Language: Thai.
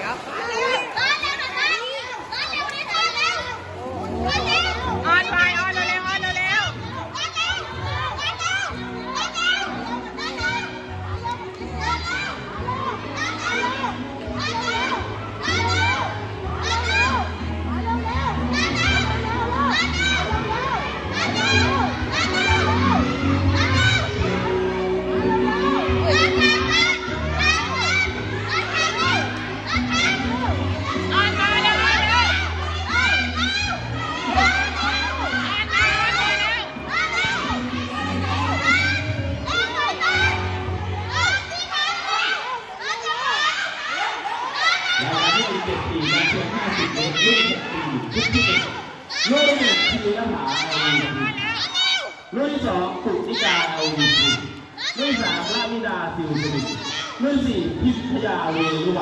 ง รายการที่มีเจ็ดปีการเชียร์ห้าสิบเมตรรุ่นหกปีรุ่นที่หนึ่งรุ่นหนึ่งทีละหาเอวีรุ่นสองปุติกาเอวีรุ่นสามลาวิดาสิวสิริรุ่นสี่พิพยาเวรุวัน